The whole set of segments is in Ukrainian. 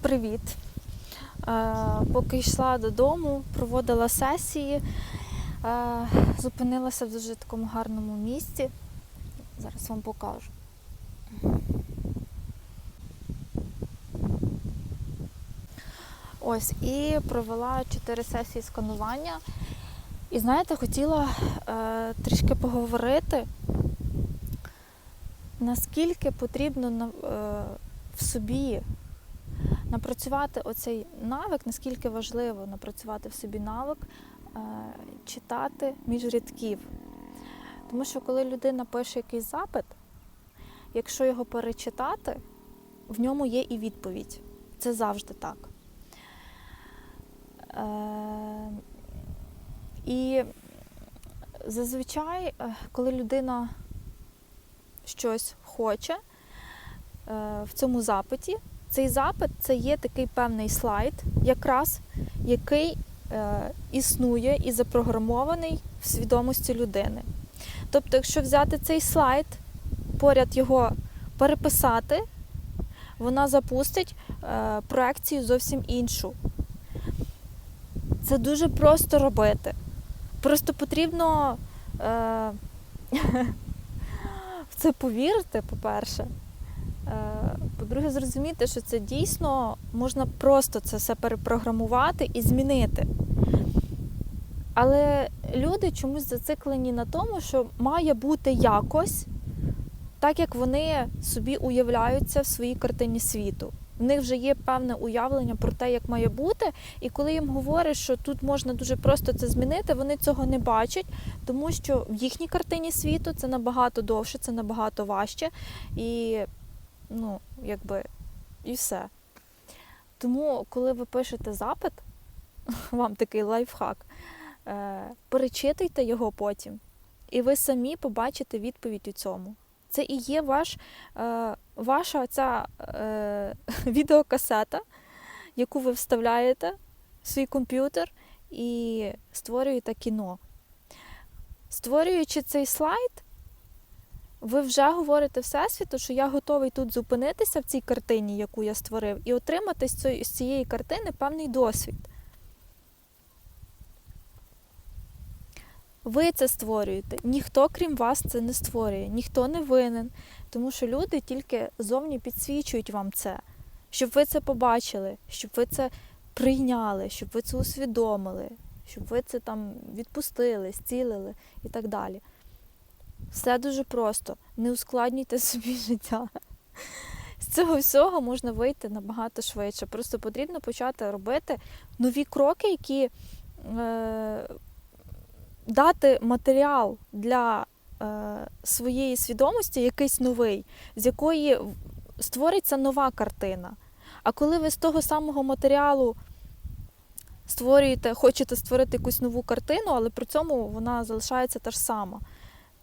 Привіт. Е, Поки йшла додому, проводила сесії, е, зупинилася в дуже такому гарному місці. Зараз вам покажу. Ось, і провела чотири сесії сканування. І знаєте, хотіла е, трішки поговорити, наскільки потрібно е, в собі напрацювати оцей навик, наскільки важливо напрацювати в собі навик, е, читати між рядків. Тому що коли людина пише якийсь запит, якщо його перечитати, в ньому є і відповідь. Це завжди так. Е, і зазвичай, е, коли людина щось хоче в цьому запиті, цей запит це є такий певний слайд, якраз який е, існує і запрограмований в свідомості людини. Тобто, якщо взяти цей слайд, поряд його переписати, вона запустить е, проекцію зовсім іншу. Це дуже просто робити. Просто потрібно е, в це повірити, по-перше. По-друге, зрозуміти, що це дійсно можна просто це все перепрограмувати і змінити. Але люди чомусь зациклені на тому, що має бути якось, так як вони собі уявляються в своїй картині світу. В них вже є певне уявлення про те, як має бути, і коли їм говорять, що тут можна дуже просто це змінити, вони цього не бачать, тому що в їхній картині світу це набагато довше, це набагато важче. І ну, якби, і все. Тому, коли ви пишете запит, вам такий лайфхак, е, перечитуйте його потім, і ви самі побачите відповідь у цьому. Це і є ваш, е, ваша ця е, відеокасета, яку ви вставляєте в свій комп'ютер і створюєте кіно. Створюючи цей слайд, ви вже говорите Всесвіту, що я готовий тут зупинитися в цій картині, яку я створив, і отримати з цієї, картини певний досвід. Ви це створюєте. Ніхто, крім вас, це не створює, ніхто не винен, тому що люди тільки зовні підсвічують вам це, щоб ви це побачили, щоб ви це прийняли, щоб ви це усвідомили, щоб ви це там відпустили, зцілили і так далі. Все дуже просто. Не ускладнюйте собі життя. З цього всього можна вийти набагато швидше. Просто потрібно почати робити нові кроки, які е, дати матеріал для е, своєї свідомості, якийсь новий, з якої створиться нова картина. А коли ви з того самого матеріалу створюєте, хочете створити якусь нову картину, але при цьому вона залишається та ж сама.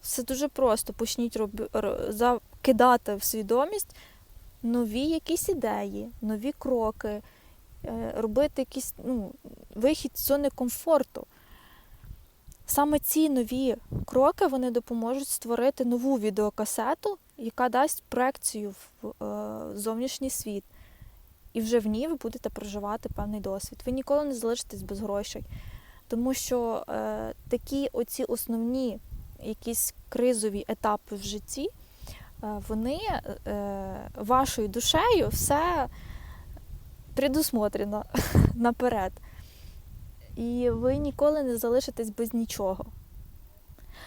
Все дуже просто. Почніть роб... ро- закидати в свідомість нові якісь ідеї, нові кроки, е, робити якийсь ну, вихід з зони комфорту. Саме ці нові кроки вони допоможуть створити нову відеокасету, яка дасть проекцію в е, зовнішній світ. І вже в ній ви будете проживати певний досвід. Ви ніколи не залишитесь без грошей. Тому що е, такі оці основні якісь кризові етапи в житті, е, вони е, вашою душею все предусмотрено наперед. І ви ніколи не залишитесь без нічого.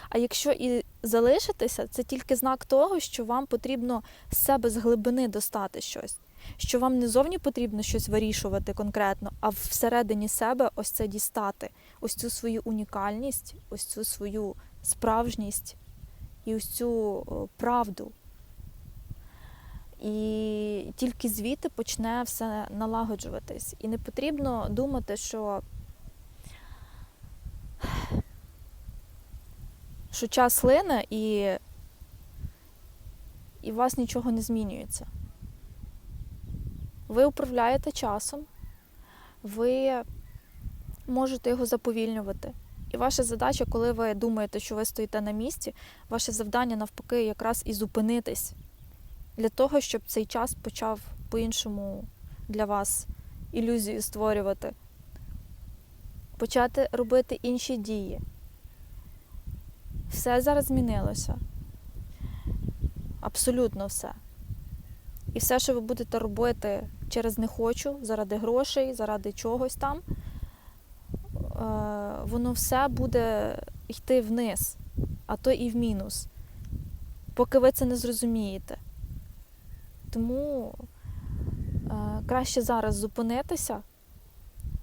А якщо і залишитеся, це тільки знак того, що вам потрібно з себе з глибини достати щось, що вам не зовні потрібно щось вирішувати конкретно, а всередині себе ось це дістати, ось цю свою унікальність, ось цю свою справжність і ось цю правду. І тільки звідти почне все налагоджуватись. І не потрібно думати, що що час лине і, і у вас нічого не змінюється. Ви управляєте часом, ви можете його заповільнювати. Ваша задача, коли ви думаєте, що ви стоїте на місці, ваше завдання навпаки якраз і зупинитись для того, щоб цей час почав по-іншому для вас ілюзію створювати, почати робити інші дії. Все зараз змінилося. Абсолютно все. І все, що ви будете робити через не хочу, заради грошей, заради чогось там, е, воно все буде йти вниз, а то і в мінус, поки ви це не зрозумієте. Тому е, краще зараз зупинитися.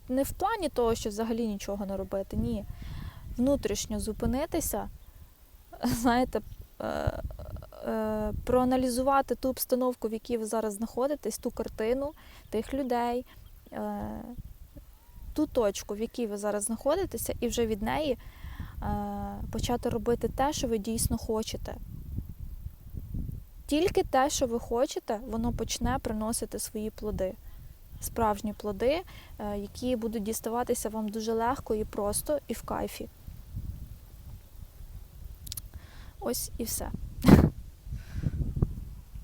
Не в плані того, що взагалі нічого не робити, ні. Внутрішньо зупинитися, знаєте, е, е, проаналізувати ту обстановку, в якій ви зараз знаходитесь, ту картину тих людей, ту точку, в якій ви зараз знаходитеся, і вже від неї е, почати робити те, що ви дійсно хочете. Тільки те, що ви хочете, воно почне приносити свої плоди. Справжні плоди, е, які будуть діставатися вам дуже легко і просто, і в кайфі. Ось і все.